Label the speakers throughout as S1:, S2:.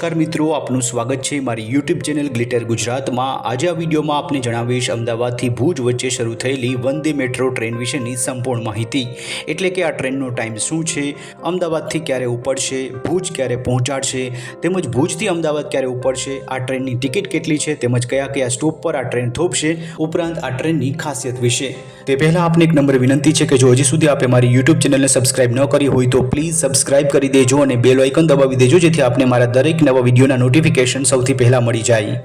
S1: નમસ્કાર મિત્રો, આપનું સ્વાગત છે મારી યુટ્યુબ ચેનલ ગ્લિટર ગુજરાતમાં. આજે આ વિડીયોમાં આપને જણાવીશ, અમદાવાદથી ભુજ વચ્ચે શરૂ થયેલી વંદે મેટ્રો ટ્રેન વિશેની સંપૂર્ણ માહિતી. એટલે કે આ ટ્રેનનો ટાઈમ શું છે, અમદાવાદથી ક્યારે ઉપડશે, ભુજ ક્યારે પહોંચાડશે, તેમજ ભુજથી અમદાવાદ ક્યારે ઉપડશે, આ ટ્રેનની ટિકિટ કેટલી છે, તેમજ કયા કયા સ્ટોપ પર આ ટ્રેન થોપશે, ઉપરાંત આ ટ્રેનની ખાસિયત વિશે. તે પહેલાં આપને એક નંબર વિનંતી છે કે જો હજી સુધી આપે મારી યુટ્યુબ ચેનલને સબસ્ક્રાઇબ ન કરી હોય તો પ્લીઝ સબસ્ક્રાઇબ કરી દેજો અને બેલ આઇકન દબાવી દેજો, જેથી આપને મારા દરેક નવા વિડીયોના નોટિફિકેશન સૌથી પહેલાં મળી જાય.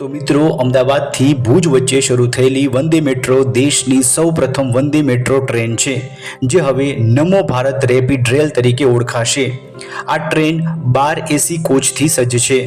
S1: તો મિત્રો, અમદાવાદથી ભુજ વચ્ચે શરૂ થયેલી વંદે મેટ્રો દેશની સૌપ્રથમ વંદે મેટ્રો ટ્રેન છે, જે હવે નમો ભારત રેપિડ રેલ તરીકે ઓળખાશે. આ ટ્રેન બાર એસી કોચથી સજ્જ છે.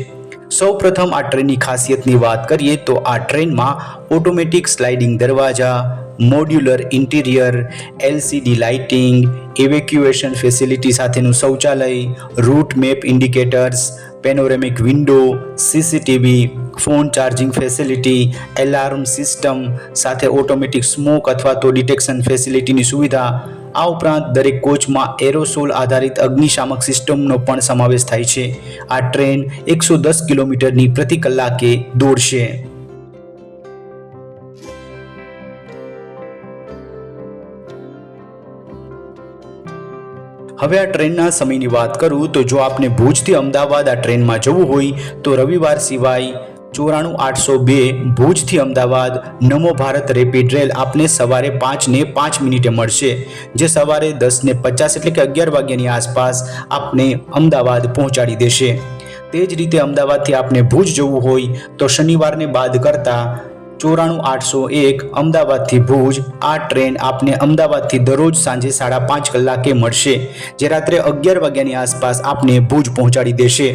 S1: સૌપ્રથમ આ ટ્રેનની ખાસિયતની વાત કરીએ તો આ ટ્રેનમાં ઓટોમેટિક સ્લાઇડિંગ દરવાજા modular, interior LCD lighting, evacuation facility સાથેનું શૌચાલય, route map indicators, panoramic window CCTV phone charging facility, alarm system સાથે ઓટોમેટિક સ્મોક અથવા તો ડિટેક્શન ફેસિલિટીની સુવિધા. આ ઉપરાંત દરેક કોચમાં એરોસોલ આધારિત અગ્નિશામક સિસ્ટમનો પણ સમાવેશ થાય છે. આ ટ્રેન એકસો દસ કિલોમીટરની પ્રતિ કલાકે દોડશે. હવે આ ટ્રેનના સમયની વાત કરું તો જો આપને ભુજથી અમદાવાદ આ ટ્રેનમાં જવું હોય તો રવિવાર સિવાય ચોરાણું આઠસો બે ભુજથી અમદાવાદ નમો ભારત રેપિડ રેલ આપને સવારે પાંચને પાંચ મિનિટે મળશે. જે સવારે દસને પચાસ એટલે કે અગિયાર વાગ્યાની આસપાસ આપને અમદાવાદ પહોંચાડી દેશે. તે જ રીતે અમદાવાદથી આપને ભુજ જવું હોય તો શનિવારને બાદ કરતા ચોરાણું આઠસો એક અમદાવાદથી ભુજ, આ ટ્રેન આપને અમદાવાદથી દરરોજ સાંજે સાડા પાંચ કલાકે મળશે, જે રાત્રે અગિયાર વાગ્યાની આસપાસ આપને ભુજ પહોંચાડી દેશે.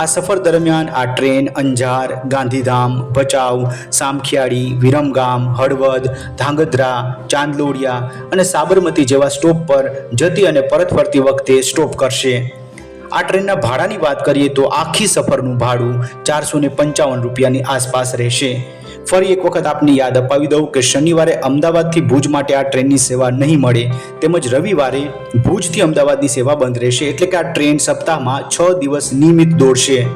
S1: આ સફર દરમિયાન આ ટ્રેન અંજાર, ગાંધીધામ, ભચાઉ, સામખિયાળી, વિરમગામ, હળવદ, ધાંગધ્રા, ચાંદલોડિયા અને સાબરમતી જેવા સ્ટોપ પર જતી અને પરત ફરતી વખતે સ્ટોપ કરશે. આ ટ્રેનના ભાડાની વાત કરીએ તો આખી સફરનું ભાડું ચારસો પંચાવન રૂપિયાની આસપાસ રહેશે. ફરી એક વખત આપને યાદ અપાવી દઉં કે શનિવારે અમદાવાદથી ભુજ માટે આ ટ્રેનની સેવા નહીં મળે, તેમજ રવિવારે ભુજથી અમદાવાદની સેવા બંધ રહેશે, એટલે કે આ ટ્રેન સપ્તાહમાં છ દિવસ નિયમિત દોડશે.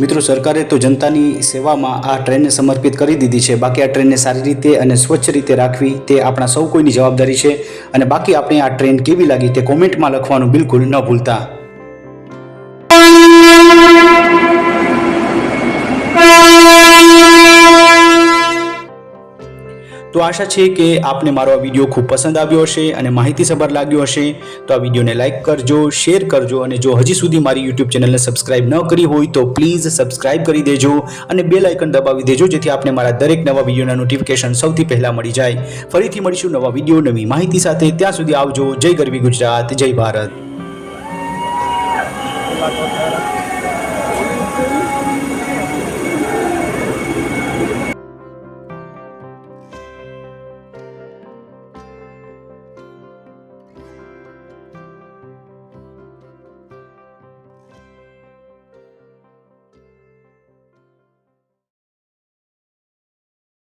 S1: મિત્રો, સરકારે તો જનતાની સેવામાં આ ટ્રેનને સમર્પિત કરી દીધી છે. બાકી આ ટ્રેનને સારી રીતે અને સ્વચ્છ રીતે રાખવી તે આપણા સૌ કોઈની જવાબદારી છે. અને બાકી આપણે આ ટ્રેન કેવી લાગી તે કોમેન્ટમાં લખવાનું બિલકુલ ન ભૂલતા. આશા છે કે આપને મારો આ વીડિયો ખૂબ પસંદ આવ્યો હશે અને માહિતીસભર લાગ્યો હશે, તો આ વિડીયોને લાઇક કરજો, શેર કરજો અને જો હજી સુધી મારી યુટ્યુબ ચેનલને સબસ્ક્રાઇબ ન કરી હોય તો પ્લીઝ સબસ્ક્રાઇબ કરી દેજો અને બેલ આઇકન દબાવી દેજો જેથી આપને મારા દરેક નવા વિડીયોના નોટિફિકેશન સૌથી પહેલાં મળી જાય. ફરીથી મળીશું નવા વીડિયો, નવી માહિતી સાથે. ત્યાં સુધી આવજો. જય ગરવી ગુજરાત. જય ભારત.